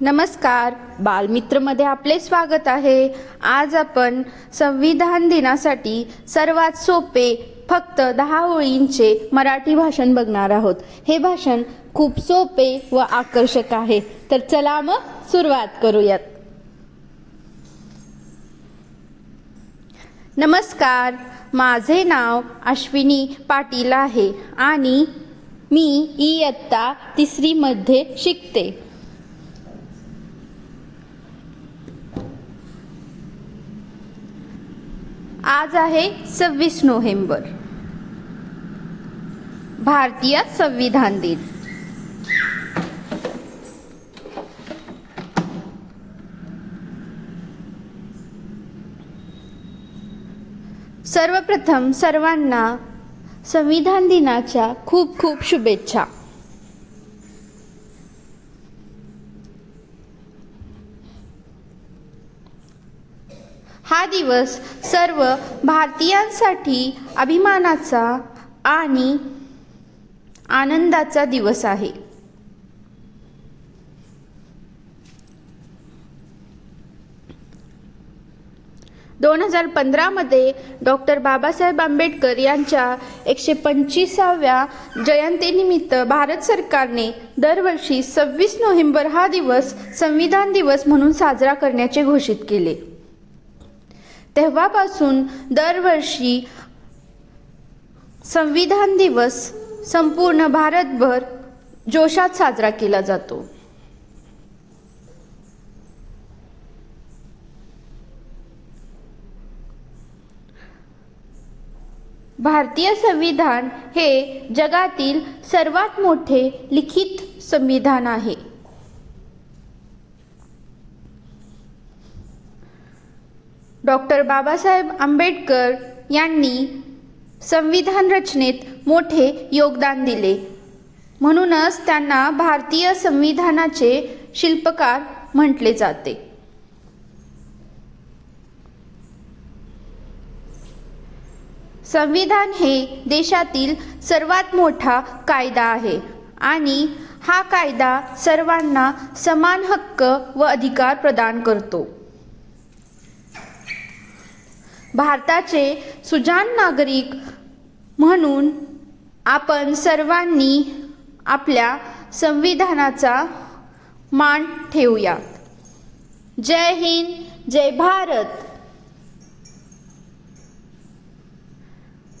नमस्कार. बालमित्रमध्ये आपले स्वागत आहे. आज आपण संविधान दिनासाठी सर्वात सोपे फक्त दहा ओळींचे मराठी भाषण बघणार आहोत. हे भाषण खूप सोपे व आकर्षक आहे. तर चला मग सुरुवात करूयात. नमस्कार. माझे नाव अश्विनी पाटील आहे आणि मी इयत्ता तिसरीमध्ये शिकते. आज आहे सव्वीस नोव्हेंबर. भारतीय संविधान दिन. सर्वप्रथम सर्वांना संविधान दिनाच्या खूप खूप शुभेच्छा. हा दिवस सर्व भारतीयांसाठी अभिमानाचा आणि आनंदाचा दिवस आहे. दोन हजार पंधरामध्ये डॉक्टर बाबासाहेब आंबेडकर यांच्या एकशे पंचवीसाव्या जयंतीनिमित्त भारत सरकारने दरवर्षी सव्वीस नोव्हेंबर हा दिवस संविधान दिवस म्हणून साजरा करण्याचे घोषित केले. तेव्हापासून दरवर्षी संविधान दिवस संपूर्ण भारतभर जोशात साजरा केला जातो. भारतीय संविधान हे जगातील सर्वात मोठे लिखित संविधान आहे. डॉक्टर बाबासाहेब आंबेडकर यांनी संविधान रचनेत मोठे योगदान दिले. म्हणूनच त्यांना भारतीय संविधानाचे शिल्पकार म्हटले जाते. संविधान हे देशातील सर्वात मोठा कायदा आहे आणि हा कायदा सर्वांना समान हक्क व अधिकार प्रदान करतो. भारताचे सुजान नागरिक म्हणून आपण सर्वांनी आपल्या संविधानाचा मान ठेवूया. जय हिंद जय भारत.